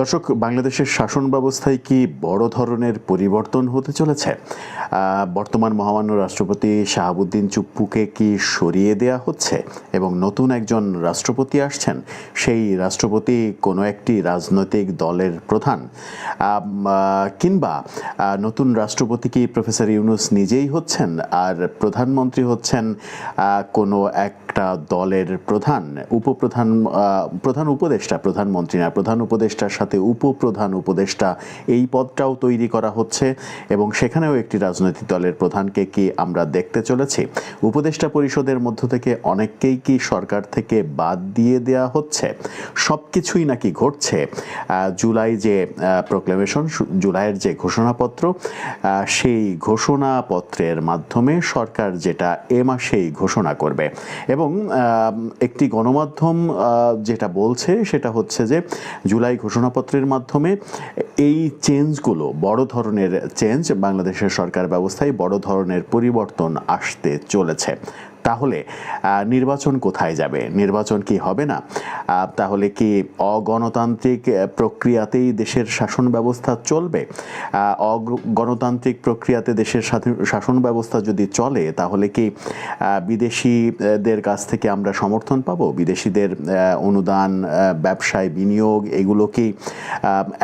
দর্শক, বাংলাদেশের শাসন ব্যবস্থায় কি বড় ধরনের পরিবর্তন হতে চলেছে? বর্তমান মহামান্য রাষ্ট্রপতি শাহাবুদ্দিন চুপ্পুকে কি সরিয়ে দেয়া হচ্ছে এবং নতুন একজন রাষ্ট্রপতি আসছেন? সেই রাষ্ট্রপতি কোনো একটি রাজনৈতিক দলের প্রধান। কিংবা নতুন রাষ্ট্রপতি কি প্রফেসর ইউনুস নিজেই হচ্ছেন? আর প্রধানমন্ত্রী হচ্ছেন কোনো একটা দলের প্রধান, উপপ্রধান প্রধান উপদেষ্টা, প্রধানমন্ত্রী না, প্রধান উপদেষ্টার উপপ্রধান উপদেষ্টা। এই পদটাও তৈরি করা হচ্ছে এবং সেখানেও একটি রাজনৈতিক দলের প্রধানকে কি আমরা দেখতে চলেছি? উপদেষ্টা পরিষদের মধ্য থেকে অনেককেই কি সরকার থেকে বাদ দিয়ে দেয়া হচ্ছে? সব কিছুই নাকি ঘটছে? জুলাই যে প্রোক্লেমেশন জুলাইয়ের যে ঘোষণাপত্র সেই ঘোষণাপত্রের মাধ্যমে সরকার যেটা এ মাসেই ঘোষণা করবে। এবং একটি গণমাধ্যম যেটা বলছে সেটা হচ্ছে যে, জুলাই ঘোষণাপত্রের মাধ্যমে এই চেঞ্জগুলো বড় ধরনের চেঞ্জ বাংলাদেশের সরকার ব্যবস্থায় বড় ধরনের পরিবর্তন আসতে চলেছে। তাহলে নির্বাচন কোথায় যাবে? নির্বাচন কি হবে না? তাহলে কি অগণতান্ত্রিক প্রক্রিয়াতেই দেশের শাসন ব্যবস্থা চলবে? অগণতান্ত্রিক প্রক্রিয়াতে দেশের শাসন ব্যবস্থা যদি চলে, তাহলে কি বিদেশিদের কাছ থেকে আমরা সমর্থন পাবো? বিদেশিদের অনুদান ব্যবসায় বিনিয়োগ, এগুলো কি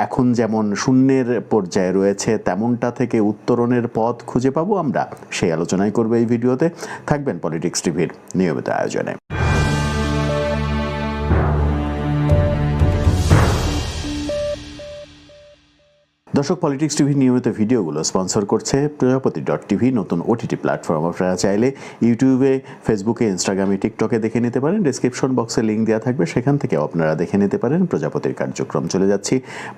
এখন যেমন শূন্যের পর্যায়ে রয়েছে, তেমনটা থেকে উত্তরণের পথ খুঁজে পাবো আমরা? সেই আলোচনাই করব এই ভিডিওতে। থাকবেন পলিটিক্স টিভির নিয়মিত আয়োজনে দর্শক পলিটিক্স টিভি নিয়মিত ভিডিওগুলো স্পন্সর করছে প্রজাপতি ডট টিভি নতুন ওটিটি প্ল্যাটফর্ম আপনারা চাইলে ইউটিউবে ফেসবুকে ইনস্টাগ্রামে টিকটকে দেখে নিতে পারেন। ডিসক্রিপশন বক্সে লিঙ্ক দেওয়া থাকবে। সেখান থেকে আপনারা দেখে নিতে পারেন প্রজাপতির কার্যক্রম। চলে যাচ্ছি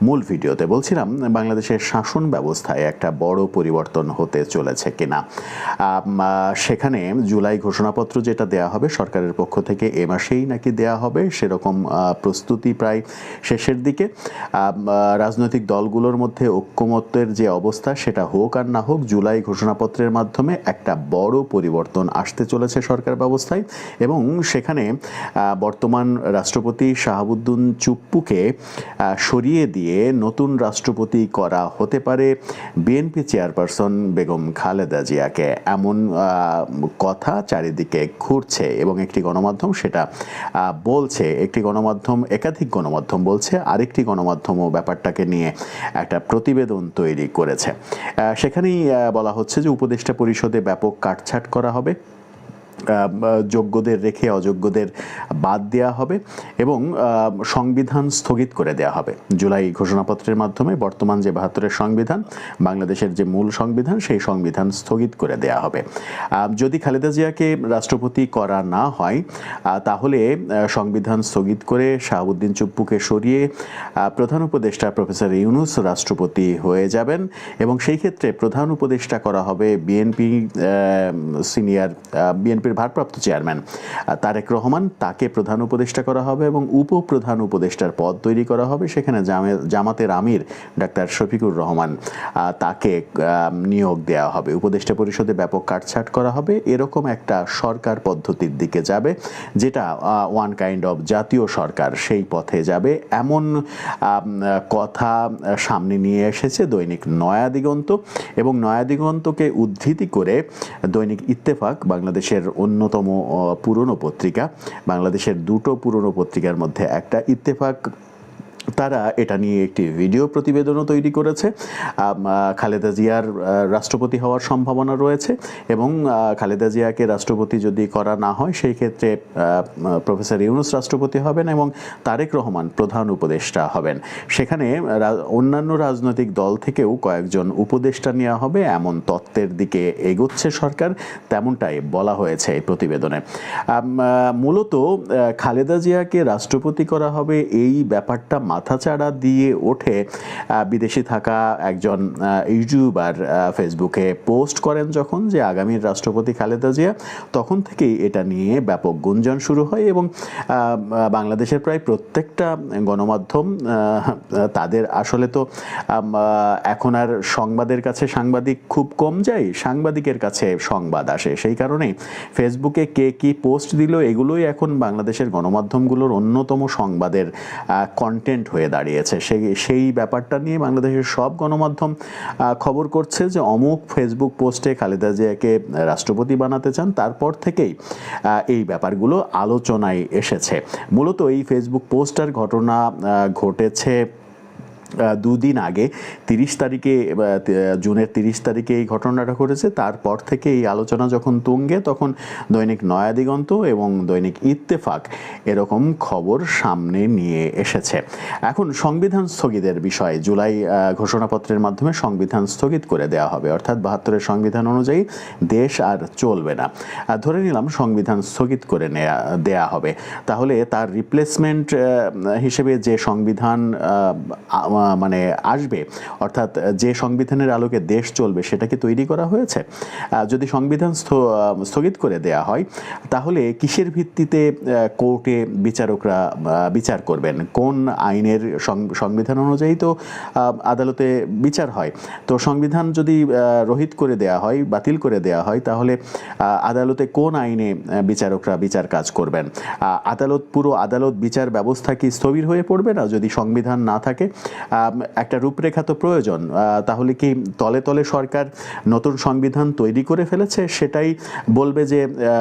মূল ভিডিওতে। বলছিলাম, বাংলাদেশের শাসন ব্যবস্থায় একটা বড় পরিবর্তন হতে চলেছে কিনা? সেখানে জুলাই ঘোষণাপত্র যেটা দেয়া হবে, সরকারের পক্ষ থেকে এ মাসেই নাকি দেয়া হবে, সেরকম প্রস্তুতি প্রায় শেষের দিকে। রাজনৈতিক দলগুলোর মধ্যে ঐক্যমত্যের যে অবস্থা, সেটা হোক আর না হোক, জুলাই ঘোষণাপত্রের মাধ্যমে একটা বড় পরিবর্তন আসতে চলেছে সরকার ব্যবস্থায় এবং সেখানে বর্তমান রাষ্ট্রপতি শাহাবুদ্দিন চুপ্পুকে সরিয়ে দিয়ে নতুন রাষ্ট্রপতি করা হতে পারে বিএনপি চেয়ারপারসন বেগম খালেদা জিয়াকে। এমন কথা চারিদিকে ঘুরছে এবং একটি গণমাধ্যম সেটা বলছে। একটি গণমাধ্যম, একাধিক গণমাধ্যম বলছে। আরেকটি গণমাধ্যমও ব্যাপারটাকে নিয়ে একটা প্রতিবেদন তৈরি করেছে। সেখানেই বলা হচ্ছে যে উপদেষ্টা পরিষদে ব্যাপক কাটছাট করা হবে। যোগ্যদের রেখে অযোগ্যদের বাদ দেওয়া হবে এবং সংবিধান স্থগিত করে দেওয়া হবে। জুলাই ঘোষণাপত্রের মাধ্যমে বর্তমান যে বাহাত্তরের সংবিধান, বাংলাদেশের যে মূল সংবিধান, সেই সংবিধান স্থগিত করে দেওয়া হবে। যদি খালেদা জিয়াকে রাষ্ট্রপতি করা না হয় তাহলে সংবিধান স্থগিত করে শাহাবুদ্দিন চুপ্পুকে সরিয়ে প্রধান উপদেষ্টা প্রফেসর ইউনুস রাষ্ট্রপতি হয়ে যাবেন এবং সেই ক্ষেত্রে প্রধান উপদেষ্টা করা হবে বিএনপি সিনিয়র বিএনপির ভারপ্রাপ্ত চেয়ারম্যান। তারেক রহমান, তাকে প্রধান উপদেষ্টা করা হবে এবং উপপ্রধান উপদেষ্টার পদ তৈরি করা হবে সেখানে জামে- জামাতের আমির ডাক্তার শফিকুর রহমান। তাকে নিয়োগ দেওয়া হবে। উপদেষ্টা পরিষদে ব্যাপক কাটছাট করা হবে। এরকম একটা সরকার পদ্ধতির দিকে যাবে, যেটা ওয়ান কাইন্ড অফ জাতীয় সরকার সেই পথে যাবে। এমন কথা সামনে নিয়ে এসেছে দৈনিক নয়া দিগন্ত এবং নয়া দিগন্তকে উদ্ধৃতি করে দৈনিক ইত্তেফাক, বাংলাদেশের অন্যতম পুরনো পত্রিকা। বাংলাদেশের দুটো পুরনো পত্রিকার মধ্যে একটা ইত্তেফাক তারা এটা নিয়ে একটি ভিডিও প্রতিবেদনও তৈরি করেছে। খালেদা জিয়ার রাষ্ট্রপতি হওয়ার সম্ভাবনা রয়েছে এবং খালেদা জিয়াকে রাষ্ট্রপতি যদি করা না হয়, সেই ক্ষেত্রে প্রফেসর ইউনুস রাষ্ট্রপতি হবেন এবং তারেক রহমান প্রধান উপদেষ্টা হবেন। সেখানে অন্যান্য রাজনৈতিক দল থেকেও কয়েকজন উপদেষ্টা নেওয়া হবে। এমন তত্ত্বের দিকে এগোচ্ছে সরকার, তেমনটাই বলা হয়েছে এই প্রতিবেদনে। মূলত খালেদা জিয়াকে রাষ্ট্রপতি করা হবে এই ব্যাপারটা মাথাচাড়া দিয়ে ওঠে বিদেশে থাকা একজন ইউটিউবার ফেসবুকে পোস্ট করেন যখন যে আগামীর রাষ্ট্রপতি খালেদা জিয়া, তখন থেকেই এটা নিয়ে ব্যাপক গুঞ্জন শুরু হয় এবং বাংলাদেশের প্রায় প্রত্যেকটা গণমাধ্যম তাদের আসলে তো এখন আর সংবাদের কাছে সাংবাদিক খুব কম যায়, সাংবাদিকের কাছে সংবাদ আসে। সেই কারণে ফেসবুকে কে কি পোস্ট দিল, এগুলোই এখন বাংলাদেশের গণমাধ্যমগুলোর অন্যতম সংবাদের কন্টেন্ট হয়ে দাঁড়িয়েছে। সেই সেই ব্যাপারটা নিয়ে বাংলাদেশের সব গণমাধ্যম খবর করছে যে অমুক ফেসবুক পোস্টে খালেদা জিয়াকে রাষ্ট্রপতি বানাতে চান, তারপর থেকেই এই ব্যাপারগুলো আলোচনায় এসেছে। মূলত এই ফেসবুক পোস্টার ঘটনা ঘটেছে দুদিন আগে, তিরিশ তারিখে জুনের তিরিশ তারিখে এই ঘটনাটা ঘটেছে। তারপর থেকে এই আলোচনা যখন তুঙ্গে, তখন দৈনিক নয়া দিগন্ত এবং দৈনিক ইত্তেফাক এরকম খবর সামনে নিয়ে এসেছে। এখন সংবিধান স্থগিতের বিষয়ে জুলাই ঘোষণাপত্রের মাধ্যমে সংবিধান স্থগিত করে দেওয়া হবে। অর্থাৎ বাহাত্তরের সংবিধান অনুযায়ী দেশ আর চলবে না। ধরে নিলাম সংবিধান স্থগিত করে নেয়া, দেয়া হবে। তাহলে তার রিপ্লেসমেন্ট হিসেবে যে সংবিধান মানে আসবে, অর্থাৎ যে সংবিধানের আলোকে দেশ চলবে সেটা কি তৈরি করা হয়েছে। যদি সংবিধান স্থ- স্থগিত করে দেয়া হয়, তাহলে কিসের ভিত্তিতে কোর্টে বিচারকরা বিচার করবেন? কোন আইনের সংবিধান অনুযায়ী তো আদালতে বিচার হয়। তো সংবিধান যদি রহিত করে দেয়া হয়, বাতিল করে দেয়া হয়, তাহলে আদালতে কোন আইনে বিচারকরা বিচার কাজ করবেন? আদালত, পুরো আদালত বিচার ব্যবস্থা কি স্থবির হয়ে পড়বে না? যদি সংবিধান না থাকে একটা রূপরেখা তো প্রয়োজন। তাহলে কি তলে তলে সরকার নতুন সংবিধান তৈরি করে ফেলেছে? সেটাই বলবে যে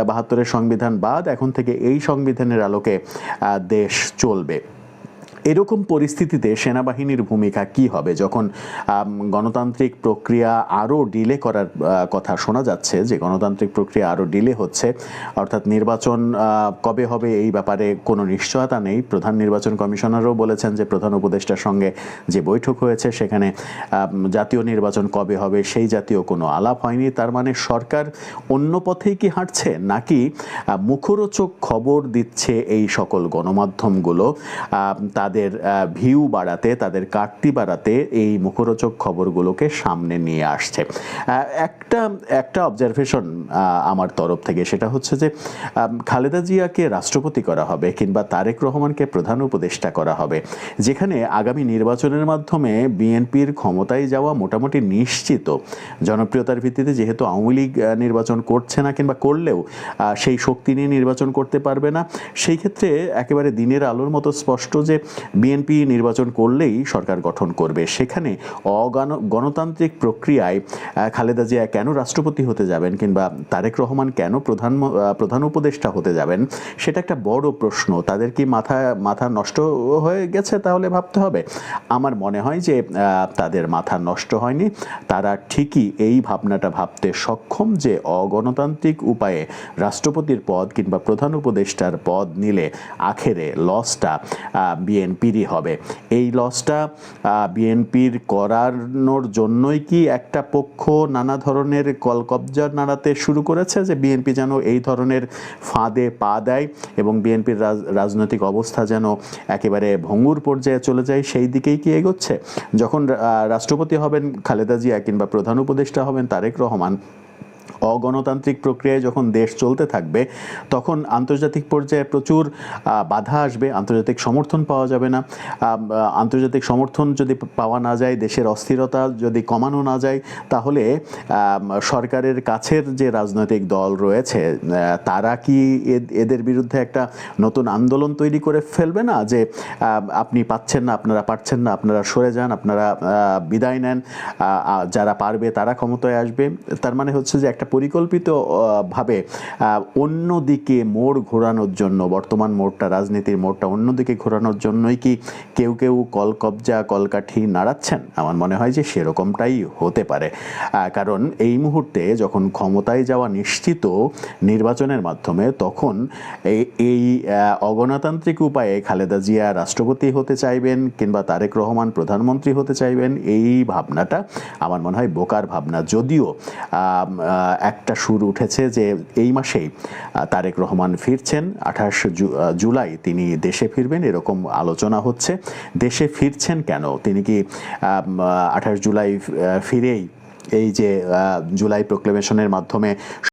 বাহাত্তরের সংবিধান বাদ, এখন থেকে এই সংবিধানের আলোকে দেশ চলবে। এরকম পরিস্থিতিতে সেনাবাহিনীর ভূমিকা কি হবে? যখন গণতান্ত্রিক প্রক্রিয়া আরও ডিলে করার কথা শোনা যাচ্ছে যে গণতান্ত্রিক প্রক্রিয়া আরও ডিলে হচ্ছে অর্থাৎ নির্বাচন কবে হবে এই ব্যাপারে কোনো নিশ্চয়তা নেই। প্রধান নির্বাচন কমিশনারও বলেছেন যে প্রধান উপদেষ্টার সঙ্গে যে বৈঠক হয়েছে সেখানে জাতীয় নির্বাচন কবে হবে সেই জাতীয় কোনো আলাপ হয়নি। তার মানে সরকার অন্য পথেই কি হাঁটছে? নাকি মুখরোচক খবর দিচ্ছে এই সকল গণমাধ্যমগুলো? আহ, তাদের ভিউ বাড়াতে, তাদের কাটতি বাড়াতে এই মুখরোচক খবরগুলোকে সামনে নিয়ে আসছে। একটা একটা অবজারভেশন আমার তরফ থেকে, সেটা হচ্ছে যে খালেদা জিয়াকে রাষ্ট্রপতি করা হবে কিংবা তারেক রহমানকে প্রধান উপদেষ্টা করা হবে, যেখানে আগামী নির্বাচনের মাধ্যমে বিএনপির ক্ষমতায় যাওয়া মোটামুটি নিশ্চিত। জনপ্রিয়তার ভিত্তিতে যেহেতু আওয়ামী লীগ নির্বাচন করছে না কিংবা করলেও সেই শক্তি নিয়ে নির্বাচন করতে পারবে না, সেই ক্ষেত্রে একেবারে দিনের আলোর মতো স্পষ্ট যে বিএনপি নির্বাচন করলেই সরকার গঠন করবে। সেখানে অগণ গণতান্ত্রিক প্রক্রিয়ায় খালেদা জিয়া কেন রাষ্ট্রপতি হতে যাবেন কিংবা তারেক রহমান কেন প্রধান প্রধান উপদেষ্টা হতে যাবেন, সেটা একটা বড় প্রশ্ন। তাদের কি মাথা মাথা নষ্ট হয়ে গেছে তাহলে ভাবতে হবে? আমার মনে হয় যে তাদের মাথা নষ্ট হয়নি। তারা ঠিকই এই ভাবনাটা ভাবতে সক্ষম যে অগণতান্ত্রিক উপায়ে রাষ্ট্রপতির পদ কিংবা প্রধান উপদেষ্টার পদ নিলে আখেরে লসটা বিএনপিরই হবে। এই লসটা বিএনপির করানোর জন্যই কি একটা পক্ষ নানা ধরনের কলকবজা নাড়াতে শুরু করেছে যে বিএনপি যেন এই ধরনের ফাঁদে পা দেয় এবং বিএনপির রাজ- রাজনৈতিক অবস্থা যেন একেবারে ভঙ্গুর পর্যায়ে চলে যায়, সেই দিকেই কি এগোচ্ছে? যখন রাষ্ট্রপতি হবেন খালেদা জিয়া কিংবা প্রধান উপদেষ্টা হবেন তারেক রহমান অগণতান্ত্রিক প্রক্রিয়ায় যখন দেশ চলতে থাকবে, তখন আন্তর্জাতিক পর্যায়ে প্রচুর বাধা আসবে, আন্তর্জাতিক সমর্থন পাওয়া যাবে না। আন্তর্জাতিক সমর্থন যদি পাওয়া না যায়, দেশের অস্থিরতা যদি কমানো না যায়, তাহলে সরকারের কাছের যে রাজনৈতিক দল রয়েছে তারা কি এদের বিরুদ্ধে একটা নতুন আন্দোলন তৈরি করে ফেলবে না? যে আপনি পাচ্ছেন না, আপনারা পারছেন না, আপনারা সরে যান, আপনারা বিদায় নেন যারা পারবে তারা ক্ষমতায় আসবে। তার মানে হচ্ছে যে একটা পরিকল্পিত আহ, ভাবে আহ, অন্যদিকে মোড় ঘোরানোর জন্য বর্তমান মোড়টা রাজনীতির মোড়টা অন্যদিকে ঘোরানোর জন্যই কি কেউ কেউ কল কবজা কলকাঠি নাড়াচ্ছেন? আমার মনে হয় যে সেরকমটাই হতে পারে। কারণ এই মুহূর্তে যখন ক্ষমতায় যাওয়া নিশ্চিত নির্বাচনের মাধ্যমে তখন এই অগণতান্ত্রিক উপায়ে খালেদা জিয়া রাষ্ট্রপতি হতে চাইবেন কিংবা তারেক রহমান প্রধানমন্ত্রী হতে চাইবেন এই ভাবনাটা আমার মনে হয় বোকার ভাবনা। যদিও একটা সুর উঠেছে যে এই মাসেই তারেক রহমান ফিরছেন। আঠাশ জুলাই তিনি দেশে ফিরবেন, এরকম আলোচনা হচ্ছে। দেশে ফিরছেন কেন? তিনি কি আঠাশ জুলাই ফিরেই এই যে জুলাই প্রোক্লেমেশনের মাধ্যমে